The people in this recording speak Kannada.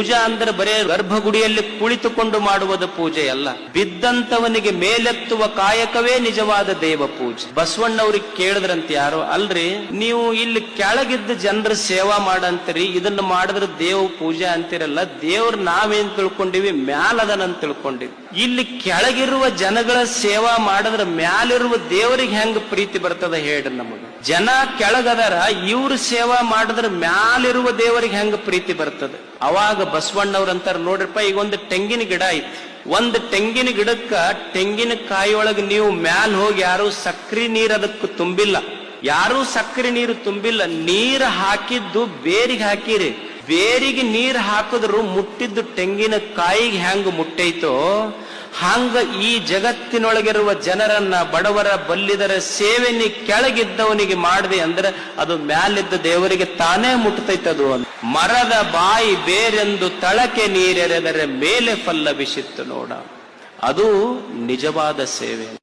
ಪೂಜಾ ಅಂದ್ರೆ ಬರೇ ಗರ್ಭಗುಡಿಯಲ್ಲಿ ಕುಳಿತುಕೊಂಡು ಮಾಡುವುದು ಪೂಜೆ ಅಲ್ಲ. ಬಿದ್ದಂತವನಿಗೆ ಮೇಲೆತ್ತುವ ಕಾಯಕವೇ ನಿಜವಾದ ದೇವ ಪೂಜೆ. ಬಸವಣ್ಣವ್ರಿಗೆ ಕೇಳಿದ್ರಂತ ಯಾರು, ಅಲ್ರಿ, ನೀವು ಇಲ್ಲಿ ಕೆಳಗಿದ್ದ ಜನರ ಸೇವಾ ಮಾಡಂತೀರಿ, ಇದನ್ನ ಮಾಡಿದ್ರೆ ದೇವ ಪೂಜೆ ಅಂತಿರಲ್ಲ, ದೇವ್ರ ನಾವೇನ್ ತಿಳ್ಕೊಂಡಿವಿ ಮ್ಯಾಲದನಂತ ತಿಳ್ಕೊಂಡಿವಿ. ಇಲ್ಲಿ ಕೆಳಗಿರುವ ಜನಗಳ ಸೇವಾ ಮಾಡಿದ್ರೆ ಮ್ಯಾಲಿರುವ ದೇವರಿಗೆ ಹೆಂಗ್ ಪ್ರೀತಿ ಬರ್ತದ ಹೇಳ್ರಿ ನಮಗ. ಜನ ಕೆಳಗದರ, ಇವ್ರ ಸೇವಾ ಮಾಡಿದ್ರೆ ಮ್ಯಾಲಿರುವ ದೇವರಿಗೆ ಹೆಂಗ್ ಪ್ರೀತಿ ಬರ್ತದೆ. ಅವಾಗ ಬಸವಣ್ಣವ್ರ ಅಂತಾರ ನೋಡ್ರಿಪ್ಪ ಈಗ ಒಂದು ತೆಂಗಿನ ಗಿಡ ಐತಿ. ಒಂದು ತೆಂಗಿನ ಗಿಡಕ್ಕ ತೆಂಗಿನ ಕಾಯಿಯೊಳಗೆ ನೀವು ಮ್ಯಾಲ್ ಹೋಗಿ ಯಾರು ಸಕ್ರಿ ನೀರ್ ಅದಕ್ಕೆ ತುಂಬಿಲ್ಲ. ಯಾರೂ ಸಕ್ಕರೆ ನೀರು ತುಂಬಿಲ್ಲ. ನೀರು ಹಾಕಿದ್ದು ಬೇರಿಗೆ ಹಾಕಿರಿ. ಬೇರಿಗೆ ನೀರು ಹಾಕಿದ್ರು ಮುಟ್ಟಿದ್ದು ತೆಂಗಿನ ಕಾಯಿಗೆ ಹ್ಯಾಂಗ ಮುಟ್ಟೈತೋ? ಹಂಗ ಈ ಜಗತ್ತಿನೊಳಗಿರುವ ಜನರನ್ನ ಬಡವರ ಬಲ್ಲಿದರ ಸೇವೆ ನೀ ಕೆಳಗಿದ್ದವನಿಗೆ ಮಾಡಿದೆ ಅಂದ್ರೆ ಅದು ಮ್ಯಾಲಿದ್ದ ದೇವರಿಗೆ ತಾನೇ ಮುಟ್ತೈತದು ಅಂತ. ಮರದ ಬಾಯಿ ಬೇರೆಂದು ತಳಕೆ ನೀರೆರೆದರೆ ಮೇಲೆ ಫಲ್ಲ ಬಿಸಿತ್ತು ನೋಡ. ಅದು ನಿಜವಾದ ಸೇವೆ.